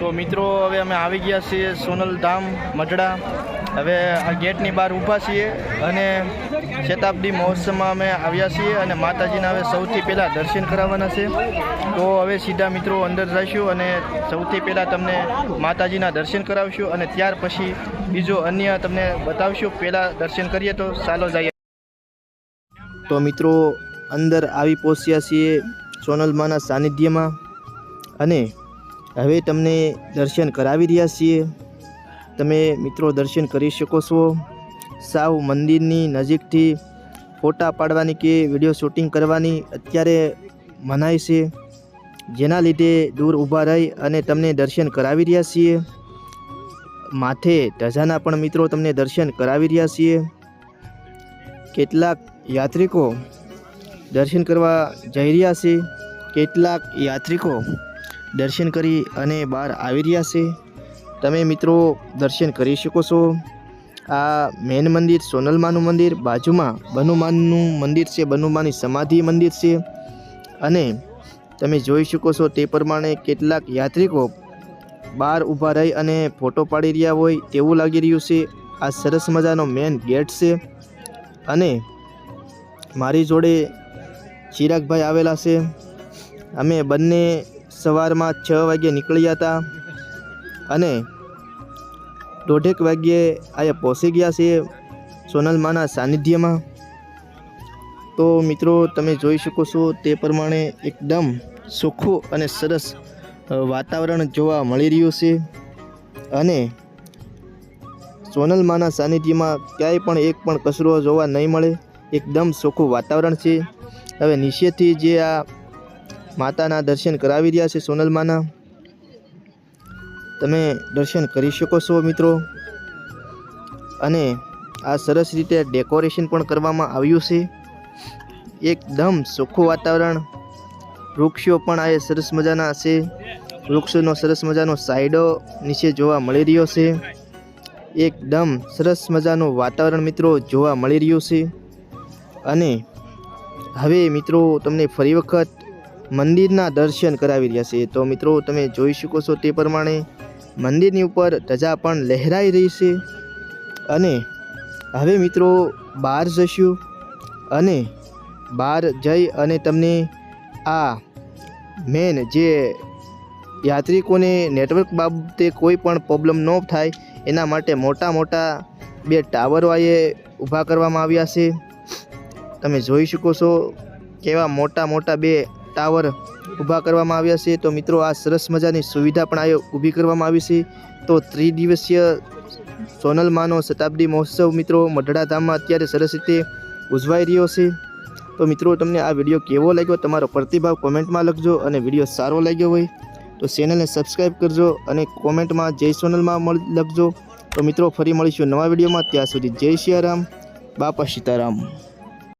તો મિત્રો, હવે અમે આવી ગયા છીએ સોનલ ધામ, મઢડા. હવે આ ગેટની બહાર ઊભા છીએ અને શતાબ્દી મહોત્સવમાં અમે આવ્યા છીએ અને માતાજીના હવે સૌથી પહેલાં દર્શન કરાવવાના છે. તો હવે સીધા મિત્રો અંદર જઈશું અને સૌથી પહેલાં તમને માતાજીના દર્શન કરાવશું અને ત્યાર પછી બીજો અન્ય તમને બતાવશું. પહેલાં દર્શન કરીએ તો ચાલો જઈએ. તો મિત્રો, અંદર આવી પહોંચ્યા છીએ સોનલમાના સાનિધ્યમાં અને હવે તમને દર્શન કરાવી રહ્યા છીએ. તમે મિત્રો દર્શન કરી શકો છો. સાવ મંદિરની નજીકથી ફોટા પાડવાની કે વીડિયો શૂટિંગ કરવાની અત્યારે મનાય છે. જેના લીધે દૂર ઊભા રહી અને તમને દર્શન કરાવી રહ્યા છીએ. માથે ધજાના પણ મિત્રો તમને દર્શન કરાવી રહ્યા છીએ. કેટલાક યાત્રિકો દર્શન કરવા જઈ રહ્યા છે. કેટલાક યાત્રિકો દર્શન કરી અને બહાર આવી રહ્યા છે. તમે મિત્રો દર્શન કરી શકો છો. આ મેન મંદિર સોનલમાનું મંદિર, બાજુમાં બનુમાનનું મંદિર છે બનુમાની સમાધિ મંદિર છે. અને તમે જોઈ શકો છો તે પ્રમાણે કેટલાક યાત્રિકો બહાર ઊભા રહી અને ફોટો પાડી રહ્યા હોય તેવું લાગી રહ્યું છે. આ સરસ મજાનો મેન ગેટ છે. અને મારી જોડે ચિરાગભાઈ આવેલા છે. અમે બંને સવારમાં છ વાગ્યે નીકળ્યા હતા અને દોઢેક વાગ્યે અહીંયા પહોંચી ગયા છીએ સોનલમાના સાનિધ્યમાં. તો મિત્રો, તમે જોઈ શકો છો તે પ્રમાણે એકદમ ચોખ્ખું અને સરસ વાતાવરણ જોવા મળી રહ્યું છે. અને સોનલમાના સાનિધ્યમાં ક્યાંય પણ એક પણ કચરો જોવા નહીં મળે. એકદમ ચોખ્ખું વાતાવરણ છે. હવે નીચેથી જે આ માતાના દર્શન કરાવી રહ્યા છે સોનલમાના તમે દર્શન કરી શકો છો મિત્રો. અને આ સરસ રીતે ડેકોરેશન પણ કરવામાં આવ્યું છે. એકદમ ચોખ્ખું વાતાવરણ. વૃક્ષો પણ આ સરસ મજાના છે. વૃક્ષોનો સરસ મજાનો સાઈડો નીચે જોવા મળી રહ્યો છે. એકદમ સરસ મજાનું વાતાવરણ મિત્રો જોવા મળી રહ્યું છે. અને હવે મિત્રો તમને ફરી વખત મંદિરના દર્શન કરાવી રહ્યા છે. તો મિત્રો, તમે જોઈ શકો છો તે પ્રમાણે મંદિરની ઉપર ધજા પણ લહેરાઈ રહી છે. અને હવે મિત્રો બહાર જશું અને બહાર જઈ અને તમને આ મેન જે યાત્રિકોને નેટવર્ક બાબતે કોઈ પણ પ્રોબ્લેમ ન થાય, એના માટે મોટા મોટા બે ટાવરો ઊભા કરવામાં આવ્યા છે. તમે જોઈ શકો છો કેવા મોટા મોટા બે ટાવર ઊભા કરવામાં આવ્યા છે. તો મિત્રો, આ સરસ મજાની સુવિધા પણ આ ઊભી કરવામાં આવી છે. તો ત્રિદિવસીય સોનલમાંનો શતાબ્દી મહોત્સવ મિત્રો મઢડા ધામમાં અત્યારે સરસ રીતે ઉજવાઈ રહ્યો છે. તો મિત્રો, તમને આ વીડિયો કેવો લાગ્યો? તમારો પ્રતિભાવ કોમેન્ટમાં લખજો અને વીડિયો સારો લાગ્યો હોય તો ચેનલને સબસ્ક્રાઈબ કરજો અને કોમેન્ટમાં જય સોનલમાં લખજો. તો મિત્રો, ફરી મળીશું નવા વિડીયોમાં. ત્યાં સુધી જય સિયારામ બાપા સીતારામ.